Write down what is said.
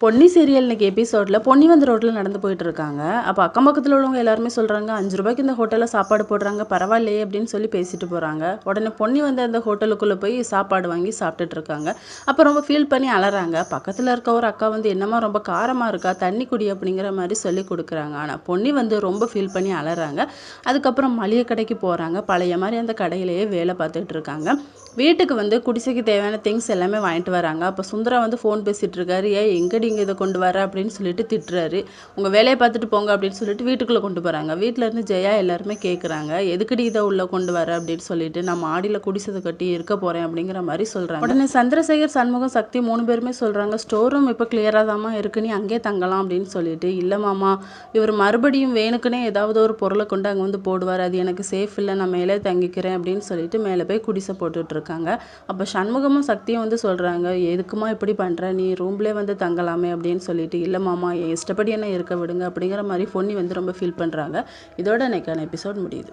Ponni serial இன்னைக்கு எபிசோடில் பொன்னி வந்து ரோட்டில் நடந்து போயிட்டு இருக்காங்க அப்போ அக்கம் பக்கத்தில் உள்ளவங்க எல்லாருமே சொல்கிறாங்க அஞ்சு ரூபாய்க்கு இந்த ஹோட்டலில் சாப்பாடு போடுறாங்க பரவாயில்லையே அப்படின்னு சொல்லி பேசிட்டு போகிறாங்க உடனே பொன்னி வந்து அந்த ஹோட்டலுக்குள்ளே போய் சாப்பாடு வாங்கி சாப்பிட்டுட்டு இருக்காங்க அப்போ ரொம்ப ஃபீல் பண்ணி அலறாங்க. பக்கத்தில் இருக்க ஒரு அக்கா வந்து என்னமா ரொம்ப காரமாக இருக்கா? தண்ணி குடி அப்படிங்கிற மாதிரி சொல்லி கொடுக்குறாங்க. ஆனால் பொன்னி வந்து ரொம்ப ஃபீல் பண்ணி அலறாங்க. அதுக்கப்புறம் மளிகை கடைக்கு போகிறாங்க பழைய மாதிரி அந்த கடையிலேயே வேலை பார்த்துட்டு இருக்காங்க. வீட்டுக்கு வந்து குடிசைக்கு தேவையான திங்ஸ் எல்லாமே வாங்கிட்டு வராங்க. அப்போ சுந்தரா வந்து ஃபோன் பேசிகிட்டு இருக்காரு. ஏன் எங்கடி இங்கே இதை கொண்டு வர? அப்படின்னு சொல்லிட்டு திட்டுறாரு. உங்கள் வேலையை பார்த்துட்டு போங்க. அப்படின்னு சொல்லிட்டு வீட்டுக்குள்ளே கொண்டு போகிறாங்க வீட்டில் இருந்து ஜெயா எல்லாருமே கேட்குறாங்க எதுக்கடி இதை உள்ளே கொண்டு வர? அப்படின்னு சொல்லிட்டு நான் மாடியில் குடிசை கட்டி இருக்க போகிறேன் அப்படிங்கிற மாதிரி சொல்கிறாங்க உடனே சந்திரசேகர் சண்முகம் சக்தி மூணு பேருமே சொல்கிறாங்க ஸ்டோர் ரூம் இப்போ கிளியராக தாம்மா இருக்கு. நீ அங்கேயே தங்கலாம். அப்படின்னு சொல்லிட்டு இல்லை மாமா இவர் மறுபடியும் வேணுக்குன்னே ஏதாவது ஒரு பொருளை கொண்டு அங்கே வந்து போடுவார். அது எனக்கு சேஃப் இல்லை. நான் மேலே தங்கிக்கிறேன். அப்படின்னு சொல்லிட்டு மேலே போய் குடிசை போட்டுட்ருக்கேன் இருக்காங்க. அப்போ சண்முகமும் சக்தியும் வந்து சொல்கிறாங்க எதுக்குமா இப்படி பண்ணுற நீ ரூம்லேயே வந்து தங்கலாமே அப்படின்னு சொல்லிட்டு இல்லை மாமா என் இஷ்டப்படி என்ன இருக்க விடுங்க அப்படிங்கிற மாதிரி பொன்னி வந்து ரொம்ப ஃபீல் பண்ணுறாங்க இதோட இன்னைக்கான எபிசோட் முடியுது.